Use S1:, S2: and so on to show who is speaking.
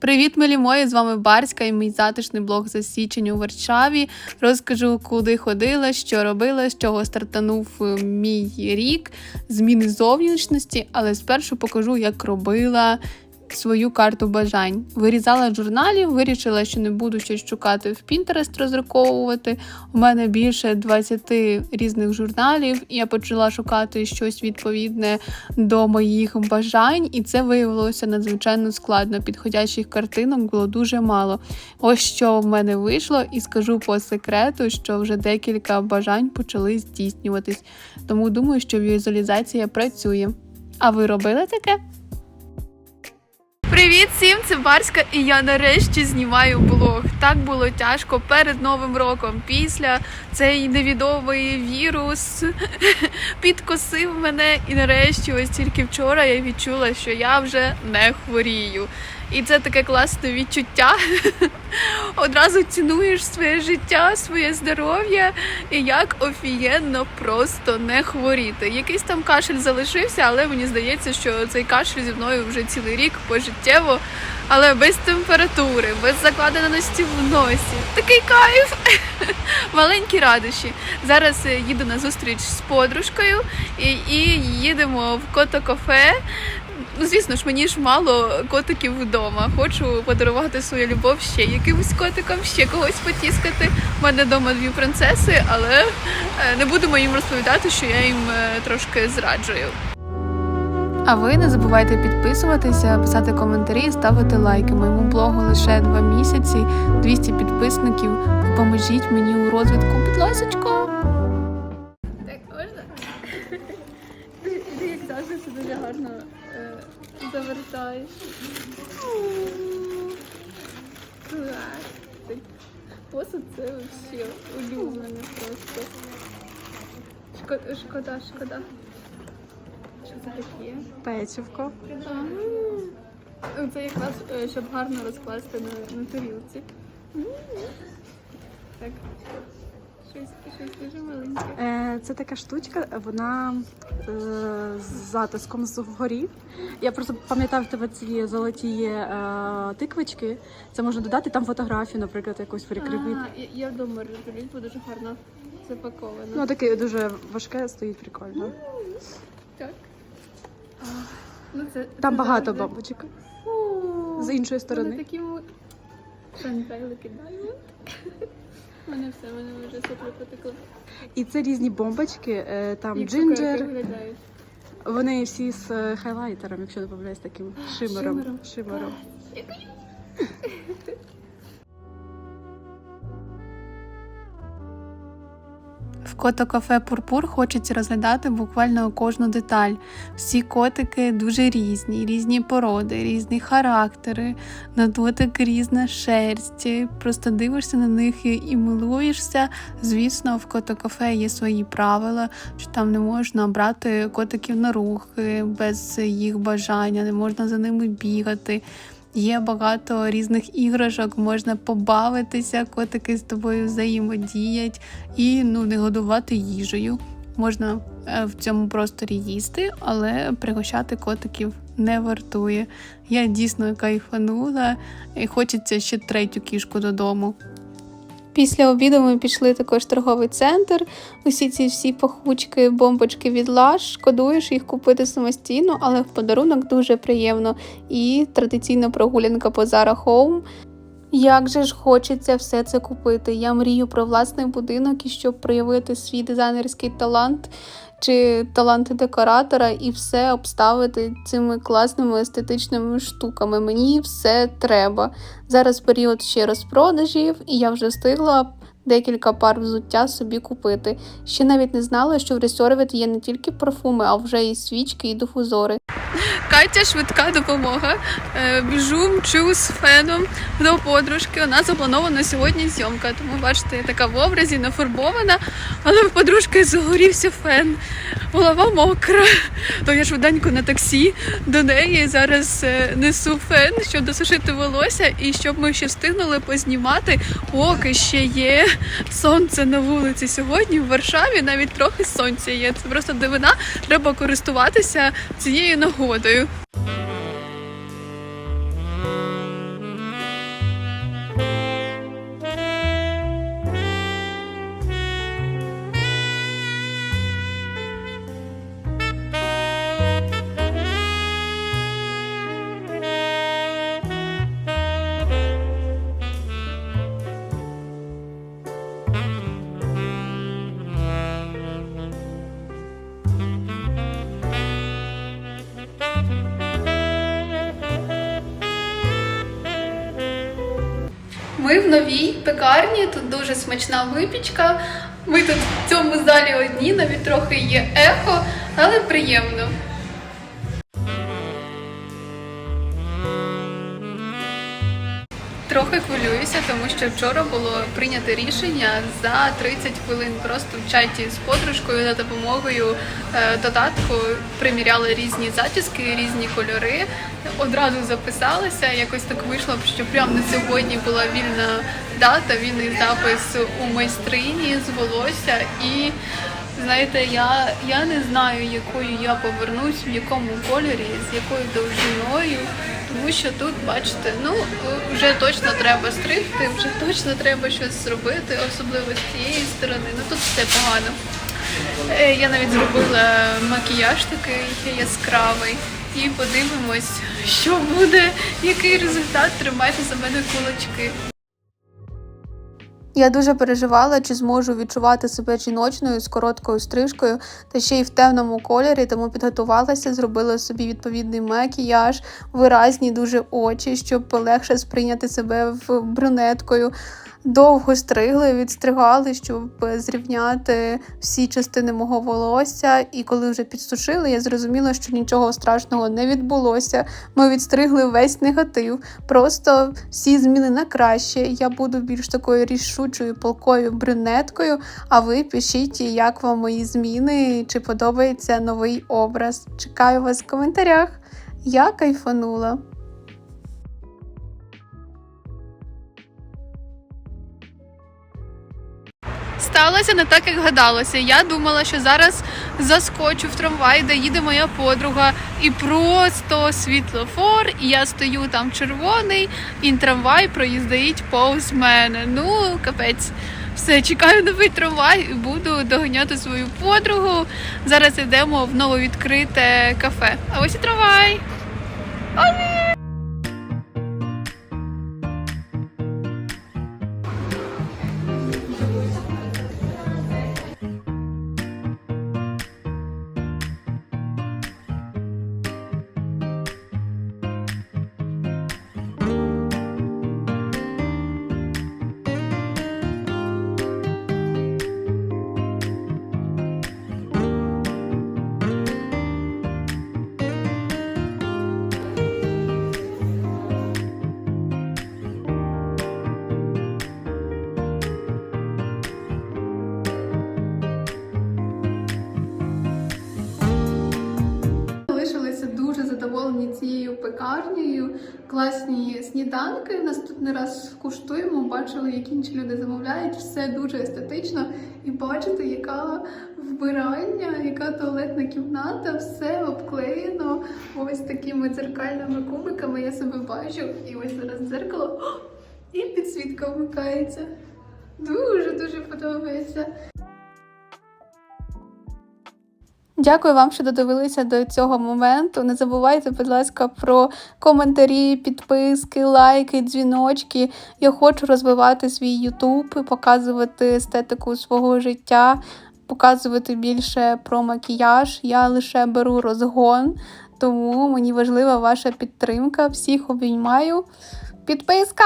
S1: Привіт, милі мої! З вами Барська і мій затишний блог за у Варшаві. Розкажу, куди ходила, що робила, з чого стартанув е, мій рік, зміни зовнішності, але спершу покажу, як робила. Свою карту бажань вирізала журналів, вирішила, що не буду щось шукати в Pinterest розраховувати. У мене більше 20 різних журналів, і я почала шукати щось відповідне до моїх бажань, і це виявилося надзвичайно складно. Підходящих картинок було дуже мало. Ось що в мене вийшло, і скажу по секрету, що вже декілька бажань почали здійснюватись. Тому думаю, що візуалізація працює. А ви робили таке? Привіт всім, це Барська, і я нарешті знімаю блог. Так було тяжко перед Новим роком. Після цей невідомий вірус підкосив мене, і нарешті, ось тільки вчора я відчула, що я вже не хворію. І це таке класне відчуття. Одразу цінуєш своє життя, своє здоров'я і як офігенно просто не хворіти. Якийсь там кашель залишився, але мені здається, що цей кашель зі мною вже цілий рік пожиттєво, але без температури, без закладеності в носі. Такий кайф! Маленькі радощі. Зараз е, їду на зустріч з подружкою і, і їдемо в кото-кафе. Ну, звісно ж, мені ж мало котиків вдома. Хочу подарувати свою любов ще якимось котикам, ще когось потіскати. У мене вдома дві принцеси, але е, не будемо їм розповідати, що я їм е, трошки зраджую. А ви не забувайте підписуватися, писати коментарі і ставити лайки. Моєму блогу лише два місяці, 200 підписників. Допоможіть мені у розвитку. Будь ласочка. Так, можна? Ти як завжди це дуже гарно завертаєш. Клас. Посуд це взагалі улюблене просто. Шкода, шкода, шкода. Що це таке?
S2: Печивко.
S1: Це якраз, е, щоб гарно розкласти на, на тарілці. Так. Щось, щось дуже маленьке.
S2: Е, Це така штучка, вона е, з затиском згорі. Я просто пам'ятаю в тебе ці золоті е, тиквочки. Це можна додати там фотографію, наприклад, якусь прикріпити.
S1: Я, я вдома роблю, бо дуже гарно запаковано.
S2: Ну таке дуже важке, стоїть прикольно.
S1: так. А, ну, це,
S2: Там
S1: це
S2: багато
S1: завжди-
S2: бабочок.
S1: О,
S2: З іншої
S1: Вони
S2: сторони.
S1: такі мо- Пентелики Мене все, вони вже супер потекли.
S2: І це різні бомбочки, е, там
S1: Як цукерки
S2: джинджер.
S1: виглядають.
S2: Вони всі з е, хайлайтером, якщо помиляюсь, таким шимером.
S1: шимером.
S2: шимером.
S1: В кото-кафе Пурпур хочеться розглядати буквально кожну деталь. Всі котики дуже різні, різні породи, різні характери, на дотик різна шерсть. Просто дивишся на них і милуєшся. Звісно, в кото-кафе є свої правила, що там не можна брати котиків на руки без їх бажання, не можна за ними бігати. Є багато різних іграшок, можна побавитися, котики з тобою взаємодіять і ну не годувати їжею. Можна е, в цьому просторі їсти, але пригощати котиків не вартує. Я дійсно кайфанула і хочеться ще третю кішку додому. Після обіду ми пішли також в торговий центр. Усі ці всі пахучки, бомбочки від лаш, Шкодуєш їх купити самостійно, але в подарунок дуже приємно. І традиційна прогулянка по Zara Home. Як же ж хочеться все це купити? Я мрію про власний будинок і щоб проявити свій дизайнерський талант чи талант декоратора і все обставити цими класними естетичними штуками. Мені все треба. Зараз період ще розпродажів, і я вже встигла декілька пар взуття собі купити. Ще навіть не знала, що в Reserved є не тільки парфуми, а вже і свічки, і дифузори. Катя, швидка допомога. Е, Біжу, мчу з феном до подружки. У нас запланована сьогодні зйомка. Тому бачите, я така в образі нафарбована, але в подружки загорівся фен. Голова мокра. То я швиденько на таксі до неї зараз е, несу фен, щоб досушити волосся, і щоб ми ще встигнули познімати, поки ще є сонце на вулиці. Сьогодні в Варшаві навіть трохи сонця є. Це просто дивина. Треба користуватися цією нагодою. boo. Ми в новій пекарні, тут дуже смачна випічка. Ми тут в цьому залі одні, навіть трохи є ехо, але приємно. Трохи хвилююся, тому що вчора було прийнято рішення за 30 хвилин просто в чаті з подружкою за допомогою е, додатку приміряли різні зачіски, різні кольори. Одразу записалася. Якось так вийшло, що прямо на сьогодні була вільна дата, вільний запис у майстрині з волосся і. Знаєте, я, я не знаю, якою я повернусь, в якому кольорі, з якою довжиною, тому що тут, бачите, ну вже точно треба стригти, вже точно треба щось зробити, особливо з цієї сторони. Ну тут все погано. Е, Я навіть зробила макіяж такий яскравий. І подивимось, що буде, який результат. Тримайте за мене кулачки. Я дуже переживала, чи зможу відчувати себе жіночною з короткою стрижкою та ще й в темному кольорі, тому підготувалася, зробила собі відповідний макіяж, виразні дуже очі, щоб легше сприйняти себе в брюнеткою. Довго стригли, відстригали, щоб зрівняти всі частини мого волосся. І коли вже підсушили, я зрозуміла, що нічого страшного не відбулося. Ми відстригли весь негатив, просто всі зміни на краще. Я буду більш такою рішучою полкою брюнеткою. А ви пишіть, як вам мої зміни, чи подобається новий образ. Чекаю вас в коментарях. Я кайфанула. Сталося не так, як гадалося. Я думала, що зараз заскочу в трамвай, де їде моя подруга, і просто світлофор, і я стою там червоний, і трамвай проїздить повз мене. Ну, капець. Все, чекаю новий трамвай і буду доганяти свою подругу. Зараз йдемо в нововідкрите кафе. А ось і трамвай. Залишилися задоволені цією пекарнею. Класні сніданки. Наступний раз куштуємо. Бачили, як інші люди замовляють. Все дуже естетично. І бачите, яка вбиральня, яка туалетна кімната, все обклеєно ось такими дзеркальними кубиками. Я себе бачу. І ось зараз дзеркало. І підсвітка вмикається. Дуже дуже подобається. Дякую вам, що додивилися до цього моменту. Не забувайте, будь ласка, про коментарі, підписки, лайки, дзвіночки. Я хочу розвивати свій YouTube, показувати естетику свого життя, показувати більше про макіяж. Я лише беру розгон, тому мені важлива ваша підтримка. Всіх обіймаю. Підписка!